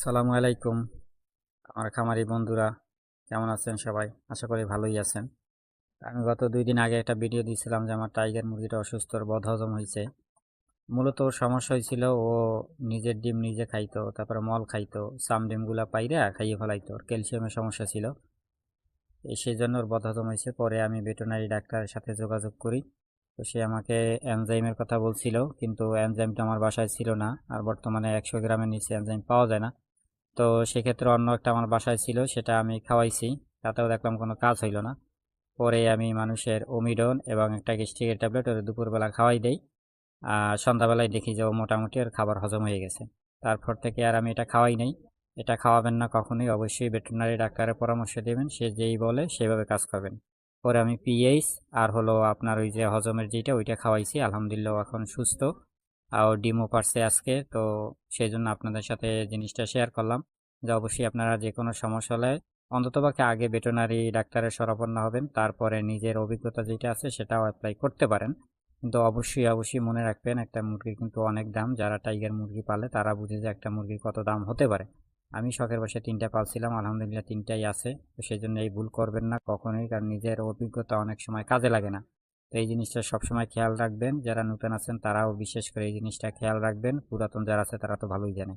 সালামু আলাইকুম, আমার খামারি বন্ধুরা, কেমন আছেন সবাই? আশা করি ভালোই আছেন। আমি গত দুই দিন আগে একটা ভিডিও দিয়েছিলাম যে আমার টাইগার মুরগিটা অসুস্থ বদহজম হয়েছে। মূলত ওর সমস্যা হয়েছিল, ও নিজের ডিম নিজে খাইতো, তারপরে মল খাইতো, সাম ডিমগুলা পাইরা খাইয়ে ফেলাইতো, ওর ক্যালসিয়ামের সমস্যা ছিল। সেই জন্য ওর বদহজম হয়েছে। পরে আমি ভেটেনারি ডাক্তারের সাথে যোগাযোগ করি। তো সে আমাকে এনজাইমের কথা বলছিল, কিন্তু এনজাইমটা আমার বাসায় ছিল না, আর বর্তমানে একশো গ্রামের নিচে এনজাইম পাওয়া যায় না। তো সেক্ষেত্রে অন্য একটা আমার বাসায় ছিল, সেটা আমি খাওয়াইছি। তাতেও দেখলাম কোনো কাজ হইল না। পরে আমি মানুষের ওমিডন এবং একটা গ্যাস্ট্রিকের ট্যাবলেট ওর দুপুরবেলা খাওয়াই দেই। আর সন্ধ্যাবেলায় দেখি যে ও মোটামুটি ওর খাবার হজম হয়ে গেছে। তারপর থেকে আর আমি এটা খাওয়াই নাই। এটা খাওয়াবেন না কখনোই, অবশ্যই ভেটেরিনারি ডাক্তারের পরামর্শ দেবেন, সে যেই বলে সেভাবে কাজ করবেন। পরে আমি পিএইচ আর হলো আপনার ওই যে হজমের যেটা ওইটা খাওয়াইছি। আলহামদুলিল্লাহ এখন সুস্থ। আর ডিমও পারছে আজকে, তো সেই জন্য আপনাদের সাথে জিনিসটা শেয়ার করলাম। যে অবশ্যই আপনারা যে কোনো সমস্যা হলে অন্ততপক্ষে আগে ভেটেরিনারি ডাক্তারের শরণাপন্ন হবেন, তারপরে নিজের অভিজ্ঞতা যেটা আছে সেটাও অ্যাপ্লাই করতে পারেন। কিন্তু অবশ্যই অবশ্যই মনে রাখবেন, একটা মুরগির কিন্তু অনেক দাম। যারা টাইগার মুরগি পালে তারা বুঝে যে একটা মুরগির কত দাম হতে পারে। আমি শখের বসে তিনটা পালছিলাম, আলহামদুলিল্লাহ তিনটাই আছে। তো সেই জন্য এই ভুল করবেন না কখনোই, কারণ নিজের অভিজ্ঞতা অনেক সময় কাজে লাগে না। তো এই জিনিসটা সবসময় খেয়াল রাখবেন। যারা নতুন আছেন তারাও বিশেষ করে এই জিনিসটা খেয়াল রাখবেন। পুরাতন যারা আছে তারা তো ভালোই জানে।